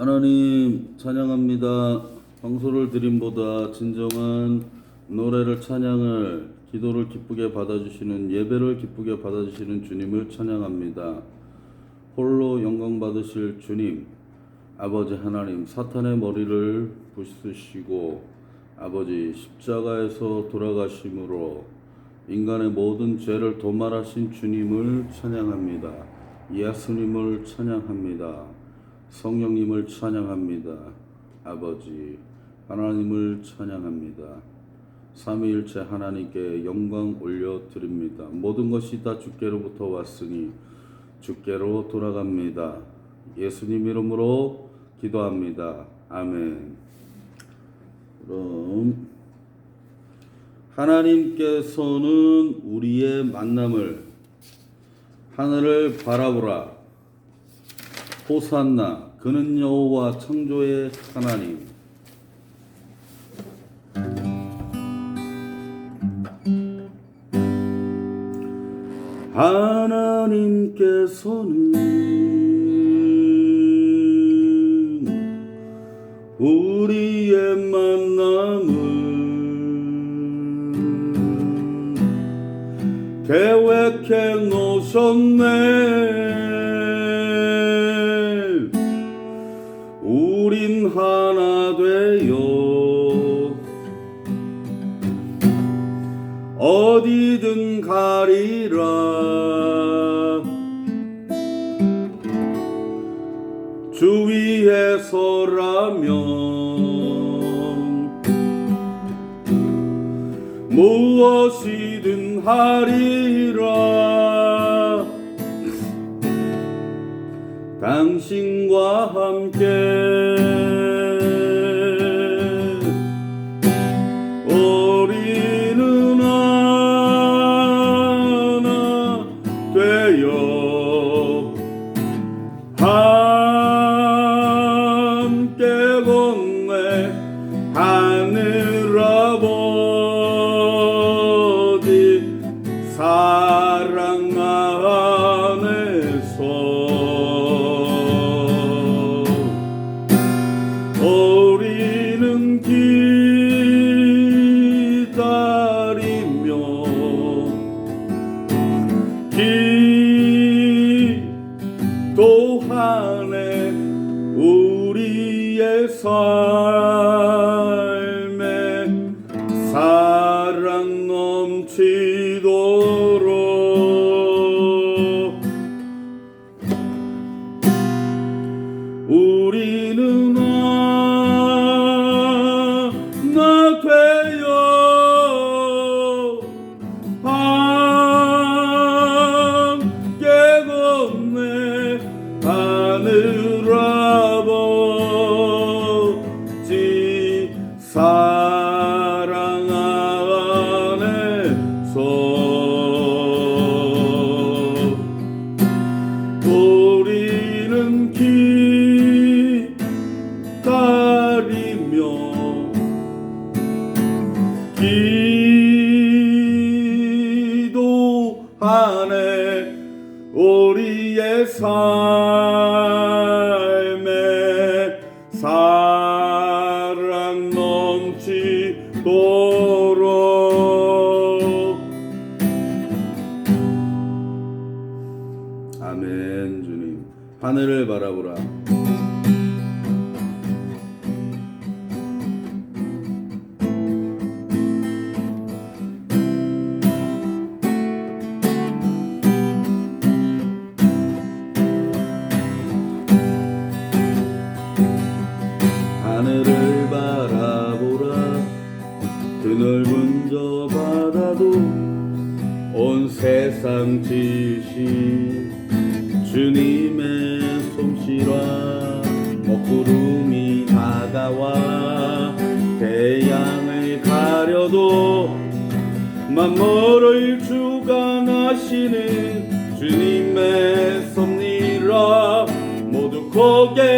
하나님 찬양합니다. 방소를 드림보다 진정한 노래를 찬양을 기도를 기쁘게 받아주시는 예배를 기쁘게 받아주시는 주님을 찬양합니다. 홀로 영광 받으실 주님 아버지 하나님 사탄의 머리를 부수시고 아버지 십자가에서 돌아가심으로 인간의 모든 죄를 도말하신 주님을 찬양합니다. 예수님을 찬양합니다. 성령님을 찬양합니다. 아버지 하나님을 찬양합니다. 삼위일체 하나님께 영광 올려 드립니다. 모든 것이 다 주께로부터 왔으니 주께로 돌아갑니다. 예수님 이름으로 기도합니다. 아멘. 그럼 하나님께서는 우리의 만남을 하늘을 바라보라. 호산나 그는 여호와 창조의 하나님. 하나님께서는 우리의 만남을 계획해 놓으셨네. 주위에서라면 무엇이든 하리라. 당신과 함께 우리는 아멘 주님. 하늘을 바라보라 넓은 저 바다도 온 세상 지으신 주님의 솜씨라 먹구름이 다가와 태양을 가려도 만물을 주관하시는 주님의 섭리라. 모두 고개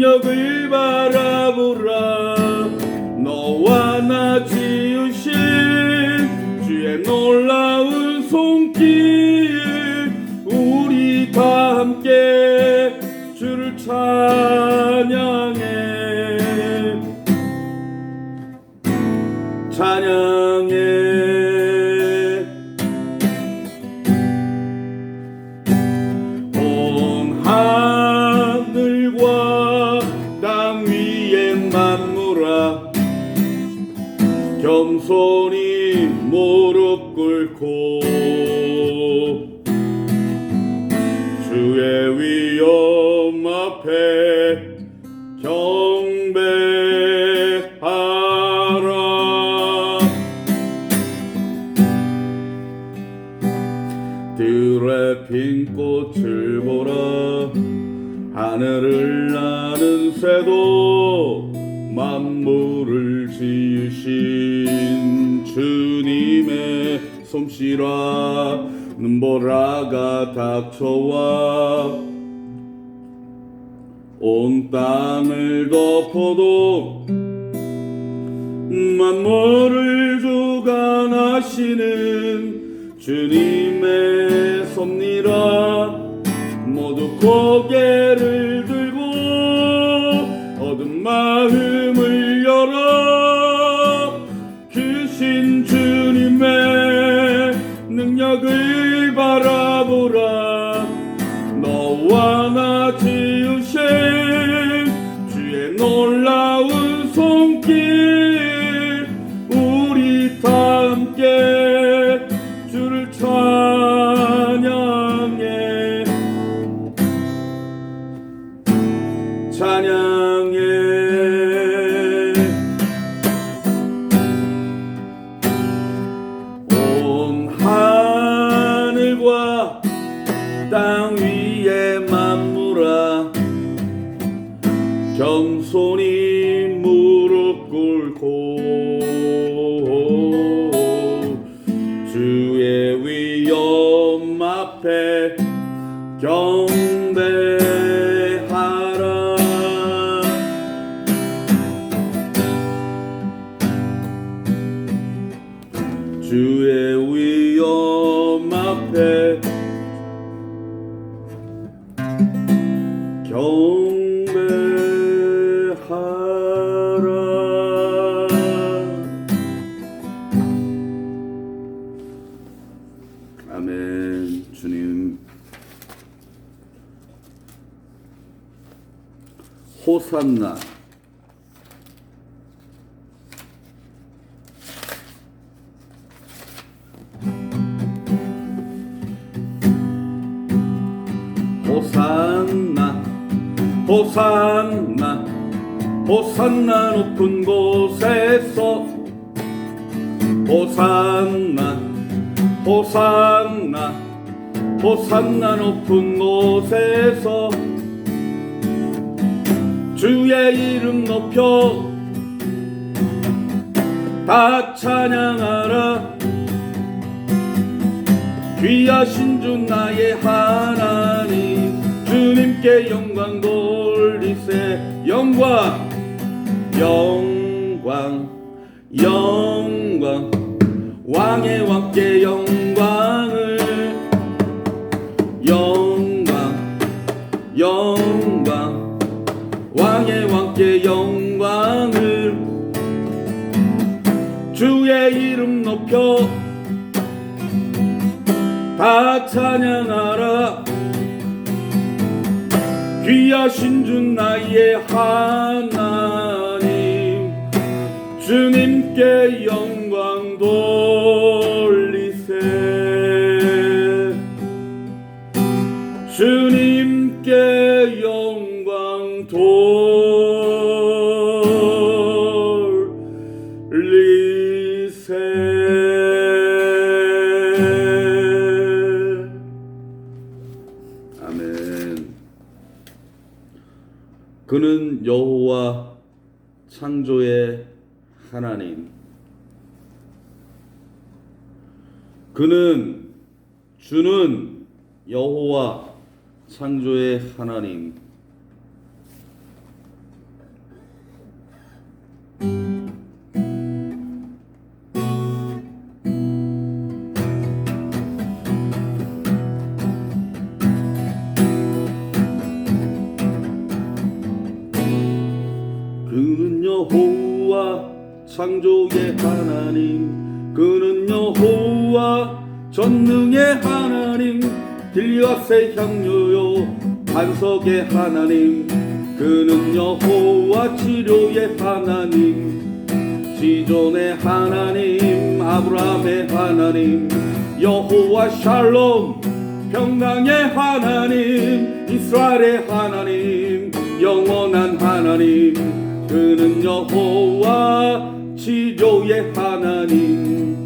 능력을 바라보라. 너와 나 지으신 주의 놀라운 손길 우리 다 함께 주를 찬양해. 찬양. 겸손 주님의 솜씨라 눈보라가 닥쳐와 온 땅을 덮어도 만물을 주관하시는 주님의 섭니라 모두 고개를 찬양해. 온 하늘과 땅 위에 만물아 겸손히 무릎 꿇고 주의 호산나. 호산나 호산나 호산나 높은 곳에서. 호산나 호산나 호산나 높은 곳에서 주의 이름 높여 다 찬양하라. 귀하신 주 나의 하나님 주님께 영광 돌리세. 영광 영광 영광. 왕의 왕께 영광 주의 이름 높여 다 찬양하라. 귀하신 주 나의 하나님 주님께 영광 돌 여호와 창조의 하나님. 그는 주는 여호와 창조의 하나님. 전능의 하나님 길앗의 향유요 반석의 하나님 그는 여호와 치료의 하나님 지존의 하나님 아브라함의 하나님 여호와 샬롬 평강의 하나님 이스라엘의 하나님 영원한 하나님 그는 여호와 치료의 하나님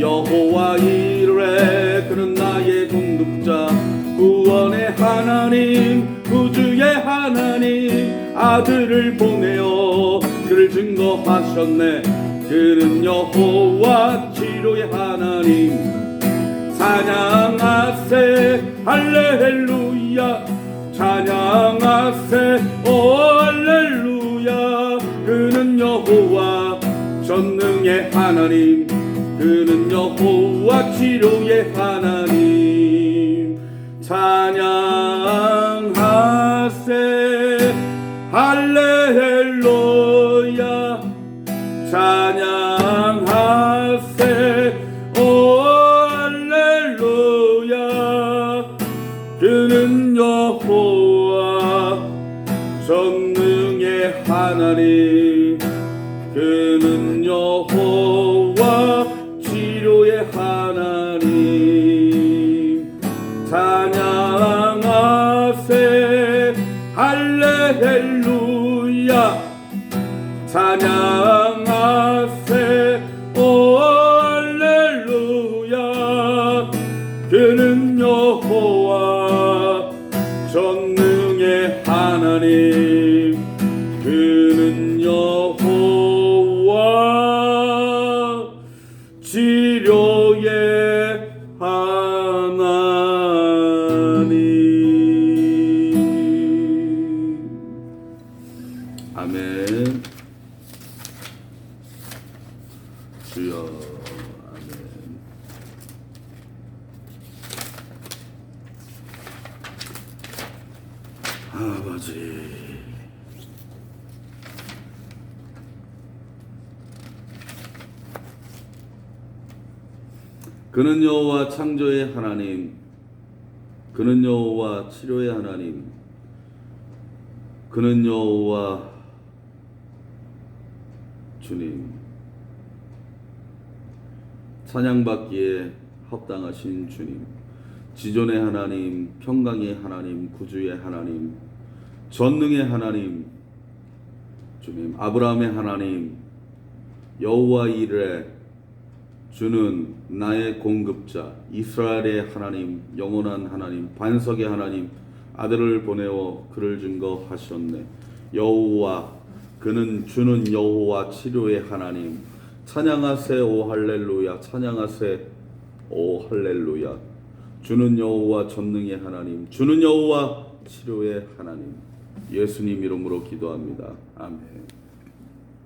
여호와 이르 그는 나의 공급자 구원의 하나님 구주의 하나님 아들을 보내어 그를 증거하셨네. 그는 여호와 치료의 하나님. 찬양하세 할렐루야. 찬양하세 오 할렐루야. 그는 여호와 전능의 하나님 그는 여호와 치료의 하나님. 찬양하세. 할렐루야. 찬양하세. 오 할렐루야. 그는 여호와 전능의 하나님 찬양하세. 오 할렐루야. 그는 여호와 전능의 하나님. 그는 여호와 치료의 하나님. 아멘 주여 아멘 아버지 그는 여호와 창조의 하나님 그는 여호와 치료의 하나님 그는 여호와 주님 찬양받기에 합당하신 주님 지존의 하나님 평강의 하나님 구주의 하나님 전능의 하나님 주님 아브라함의 하나님 여호와 이르 주는 나의 공급자 이스라엘의 하나님 영원한 하나님 반석의 하나님 아들을 보내어 그를 증거하셨네. 여호와 그는 주는 여호와 치료의 하나님 찬양하세 오 할렐루야. 찬양하세 오 할렐루야. 주는 여호와 전능의 하나님 주는 여호와 치료의 하나님. 예수님 이름으로 기도합니다. 아멘